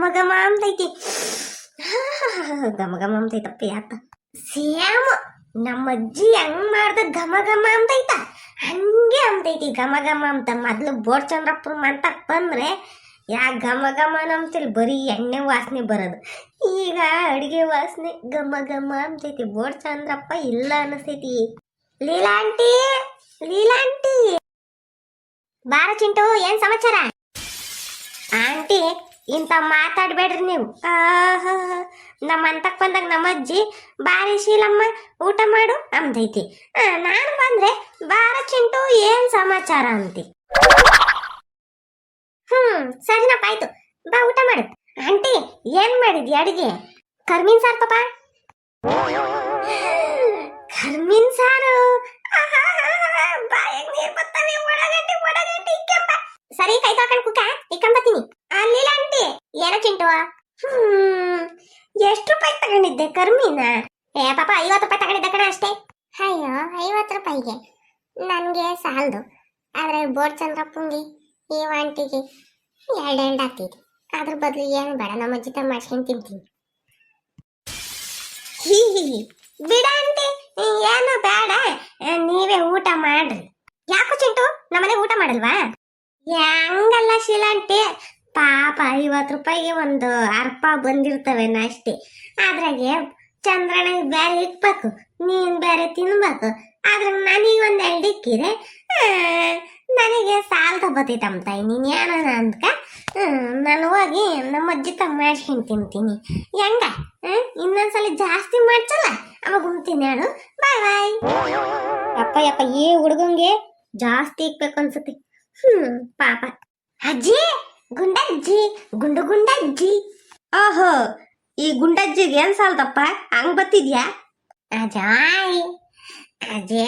ಘಮ ಘಮ ಅಂತೈತಿ ಘಮ ಘಮ ಅಂತೈತಪ್ಪ ಯಾಕ? ಸೇಮ್ ನಮ್ಮ ಅಜ್ಜಿ ಹೆಂಗ್ ಮಾಡ್ದ ಘಮ ಘಮ ಅಂತೈತ ಹಂಗೆ ಅಂತೈತಿ ಘಮ ಘಮ ಅಂತ ಮೊದ್ಲು ಬೋರ್ ಚಂದ್ರಪ್ಪನ ಮಂಟಕ್ ಬಂದ್ರೆ, ಯಾ ಘಮ ಘಮ ಅಂತಿಲ್ ಬರೀ ಎಣ್ಣೆ ವಾಸನೆ ಬರೋದು. ಈಗ ಅಡುಗೆ ವಾಸನೆ ಘಮ ಘಮ ಅಂತೈತಿ ಬೋರ್ ಚಂದ್ರಪ್ಪ ಇಲ್ಲ ಅನಿಸ್ತೈತಿ ಲೀಲಾಂಟಿ ಲೀಲಾಂಟಿ. ಬಾರ ಚಿಂಟು, ಏನ್ ಸಮಾಚಾರ? ಆಂಟಿ ಇಂಥ ಮಾತಾಡ್ಬೇಡ್ರಿ ನೀವು. ನಮ್ಮ ಅಂತಕ್ ಬಂದಾಗ ನಮ್ಮ ಅಜ್ಜಿ ಬಾರಿ ಶೀಲಮ್ಮ, ಊಟ ಮಾಡು ಅಂದೈತಿ. ನಾನು ಬಂದ್ರೆ ಬಾರ ಚಿಂಟು ಏನ್ ಸಮಾಚಾರ ಅಂತಿ? ಹ್ಮ್, ಸರಿನಪ್ಪ, ಆಯ್ತು. ಬಾ, ಊಟ ಮಾಡು. ಆಂಟಿ, ಏನ್ ಮಾಡಿದ್ಯ ಅಡಿಗೆ? ಕರ್ಮೀನ್ ಸಾರ್ ಪಾಪ? ಕರ್ಮೀನ್ ಸಾರು? ಬಾಯಾಗ ನೀರ್ ಬರ್ತವೆ ಒಳಗಟ್ಟಿ ಒಳಗಟ್ಟಿ ಸರಿ, ಕೈ ತಗೊಂಡು ಕುಕ್ಕ ಇಕ್ಕಂಬತ್ತೀನಿ ಚಿಂಟುವ ಹ್ಮ್, ಎಷ್ಟು ರೂಪಾಯಿ ತಗೊಂಡಿದ್ದೆ ಕರ್ಮಿನಾ? ಏ, ಪಾಪ, ಐವತ್ತು ರೂಪಾಯಿ ತಗೊಂಡಿದ್ದೆ ಕಣ ಅಷ್ಟೇ. ಅಯ್ಯೋ, ಐವತ್ತು ರೂಪಾಯಿಗೆ? ನನಗೆ ಸಾಲದು. ಆದ್ರೆ ಬೋರ್ ಚಂದ್ರಪ್ಪಂಗೆ ಈ ವಾಂಟಿಗೆ ಎರಡು ಎರಡು ಆಗ್ತಿದೆ. ಅದ್ರ ಬದಲು ಏನು ಬೇಡ, ನಮ್ಮ ಅಜ್ಜಿ ತಮ್ಮ ಮಾಡ್ಸ್ಕೊಂಡು ತಿಂತೀನಿ. ಹೀ. ಬಿಡ ಅಂತೆ ಏನು ಬೇಡ. ನೀವೇ ಊಟ ಮಾಡ್ರಿ. ಯಾಕೋ ಚಿಂಟು ನಮ್ಮನೆ ಊಟ ಮಾಡಲ್ವಾ? ಐವತ್ತು ರೂಪಾಯಿಗೆ ಒಂದು ಅರ್ಪ ಬಂದಿರ್ತವೆ ಅಷ್ಟೇ ಅದ್ರಾಗೆ ಚಂದ್ರನಿಗೆ ಬೇರೆ ಇಕ್ಬೇಕು ನೀನು ಬೇರೆ ತಿನ್ಬೇಕು ಆದ್ರೆ ನನಗೆ ಒಂದು ಎರಡು ಆ, ನನಗೆ ಸಾಲ ತಗೋತೈತಮ್ಮ ತಾಯಿ ನೀನು ಏನ ಅಂದ್ಕ? ನಾನು ಹೋಗಿ ನಮ್ಮ ಅಜ್ಜಿ ತಮ್ಮ ಮಾಡ್ಸ್ಕೊಂಡು ತಿಂತೀನಿ. ಹೆಂಗ? ಇನ್ನೊಂದ್ಸಲ ಜಾಸ್ತಿ ಮಾಡ್ಸಲ್ಲ? ಅವಾಗ ಉಣ್ತೀನಿ ಹೇಳು. ಬಾಯ್ ಬಾಯ್ ಅಪ್ಪ ಅಪ್ಪ ಈ ಹುಡುಗಂಗೆ ಜಾಸ್ತಿ ಇಕ್ಬೇಕು ಅನ್ಸುತ್ತೆ. ಹ್ಮ್ ಪಾಪ. ಅಜ್ಜಿ! ಗುಂಡಜ್ಜಿ, ಗುಂಡು ಗುಂಡಜ್ಜಿ. ಓಹೋ, ಈ ಗುಂಡಜ್ಜಿಗೆ ಏನ್ ಸಾಲ್ದಪ್ಪ? ಹಂಗ್ ಬತ್ತಿದ್ಯಾ ಅಜಾಯ್, ಅಜೇ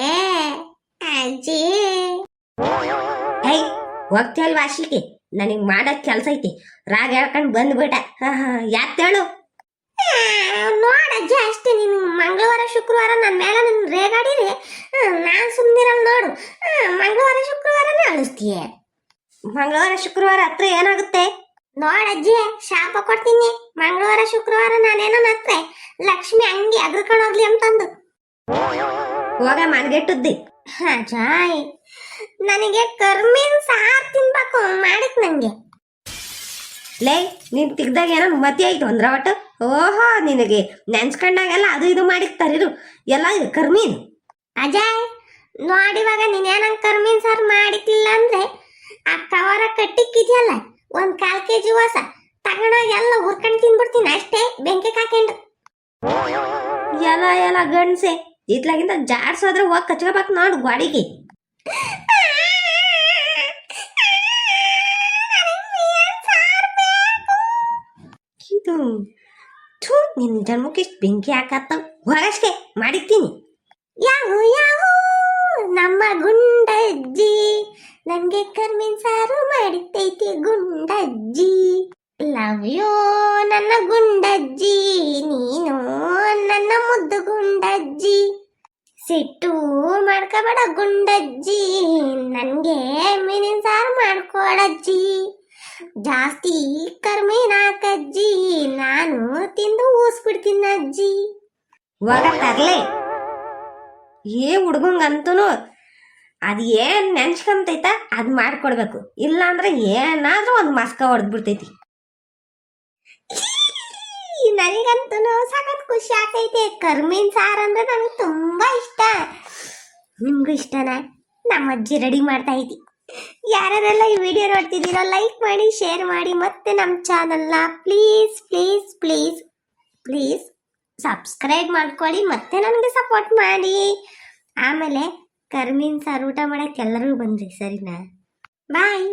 ಅಜ್ಜಿ ಹೈ ಹೋಗ್ತೇಳ್ ವಾಶಿಕೆ ನನಗ್ ಮಾಡಕ್ ಕೆಲಸ ಐತಿ. ರಾಗ ಹೇಳ್ಕೊಂಡು ಬಂದ್ಬಿಟ್ಟ. ಯಾತೇಳು ನೋಡಜ್ಜಿ ಅಷ್ಟೇ ನೀನು ಮಂಗಳವಾರ, ಶುಕ್ರವಾರ ನನ್ನ ಮೇಲೆ ನಿನ್ನ ರೇಗಾಡಿರಿ. ನಾನು ಸುಮ್ಮನಿರಲ್ಲ ನೋಡು. ಮಂಗಳವಾರ, ಶುಕ್ರವಾರನೇ ಅಳಿಸ್ತೀಯ. ಮಂಗಳವಾರ ಶುಕ್ರವಾರ ಹತ್ರ ಏನಾಗುತ್ತೆ? ನೋಡಜ್ಜಿ ಶಾಪ ಕೊಡ್ತೀನಿ. ಮಂಗಳವಾರ ಶುಕ್ರವಾರ ನಾನೇನೋ ನತ್ರೆ ಲಕ್ಷ್ಮಿ ಅಂಗಿ ಅಗ್ರಕೊಂಡು ಹೋಗ್ಲಿ ಅಂತಂದು. ಹೋಗ ಮನ್ಗೆಟ್ಟುದ್ದಿ. ಜಾಯ್. ನನಗೆ ಕರ್ಮಿನ್ ಸಾರ್ ತಿನ್ಬೇಕು ಮಾಡಿಕ್ ನಂಗೆ. ಲೇ ನೀನ್ ತಿಗ್ದಾಗ ಏನೋ ಮತಿ ಆಯ್ತು ಅಂದ್ರ ಒಟ್ಟು? ಓಹೋ ನಿನಗೆ ನೆನ್ಸ್ಕೊಂಡಾಗೆಲ್ಲ ಅದು ಇದು ಮಾಡಿರ್ತಾರಿರು ಎಲ್ಲ ಇದು ಕರ್ಮೀನ್. ಅಜಯ್ ನೋಡಿವಾಗ ನೀನೇನಂಗ್ ಕರ್ಮೀನ್ ಸಾರ್ ಮಾಡಿಕ್ಲಿಲ್ಲ ಅಂದ್ರೆ ಆ ಕಟ್ಟಿಕ್ಕಿದ್ಯಲ್ಲ? ಒಂದ್ ಕಾಲ್ ಕೆಜಿ ವಾಸ ತಗೋಣ ತಗೊಂಡೋಗಿ ಎಲ್ಲ ಹುರ್ಕೊಂಡ್ ತಿನ್ಬಿಡ್ತೀನಿ ಅಷ್ಟೇ ಬೆಂಕಿ ಕಾಕೆಂಡು ಎಲ್ಲ ಎಲ್ಲ ಗಂಡ್ಸೆ ಇತ್ಲಾಗಿಂದ ಜಾಡ್ಸೋದ್ರೆ ಹೋಗಿ ಕಚ್ಕೋಬೇಕು ನೋಡು ಗಾಡಿಗೆ. ಇದು ಥೂ ನಿನ್ ಜನ್ಮಕ್ಕೆ ಇಷ್ಟು ಬೆಂಕಿ ಹಾಕತ್ತ ಹೊರಸ್ಕೆ ಮಾಡಿರ್ತೀನಿ ಯಾವ ಯಾವ ನಮ್ಮ ಗುಂಡಜ್ಜಿ ನಂಗೆ ಕರ್ಮೀನ್ ಸಾರು ಗುಂಡಜ್ಜಿ ಲವ್ ಯು ನನ್ನ ಗುಂಡಜ್ಜಿ, ನೀನು ನನ್ನ ಮುದ್ದು ಗುಂಡಜ್ಜಿ. ಸಿಟ್ಟು ಮಾಡ್ಕೋಬೇಡ ಗುಂಡಜ್ಜಿ, ನನ್ಗೆ ಮೀನಿನ ಸಾರು ಮಾಡ್ಕೊಡಜ್ಜಿ ಜಾಸ್ತಿ ಕರ್ಮಿ ನಾಕಜ್ಜಿ, ನಾನು ತಿಂದು ಊಸ್ಬಿಡ್ತೀನಿ ಅಜ್ಜಿ ಹೋಗ ತರ್ಲೆ ಏ ಹುಡ್ಗಂಗಂತೂ ಅದು ಏನ್ ನೆನ್ಸ್ಕೊಂತೈತ, ಅದ್ ಮಾಡ್ಕೊಡ್ಬೇಕು. ಇಲ್ಲ ಅಂದ್ರೆ ಏನಾದ್ರೂ ಒಂದು ಮಸ್ಕ ಹೊಡೆದ್ಬಿಡ್ತೈತಿ. ನನಗಂತೂ ಸಖತ್ ಖುಷಿ ಆಗ್ತೈತೆ. ಕರ್ಮೀನ್ ಸಾರ್ ಅಂದ್ರೆ ನನಗೆ ತುಂಬಾ ಇಷ್ಟ. ನಿಮ್ಗೂ ಇಷ್ಟನಾ? ನಮ್ಮ ಅಜ್ಜಿ ರೆಡಿ ಮಾಡ್ತಾ ಇದ್ದಿ ಯಾರೆಲ್ಲ ಈ ವಿಡಿಯೋ ನೋಡ್ತಿದ್ದೀರೋ, ಲೈಕ್ ಮಾಡಿ, ಶೇರ್ ಮಾಡಿ, ಮತ್ತೆ ನಮ್ಮ ಚಾನಲ್ನ please please please please subscribe ಮಾಡ್ಕೊಳ್ಳಿ, ಮತ್ತೆ ನನಗೆ ಸಪೋರ್ಟ್ ಮಾಡಿ. ಆಮೇಲೆ ಕರ್ಮೀನ್ ಸಾರ್ ಊಟ ಮಾಡಕ್ಕೆ ಎಲ್ಲರೂ ಬಂದ್ರಿ ಸರಿನಾ? ಬಾಯ್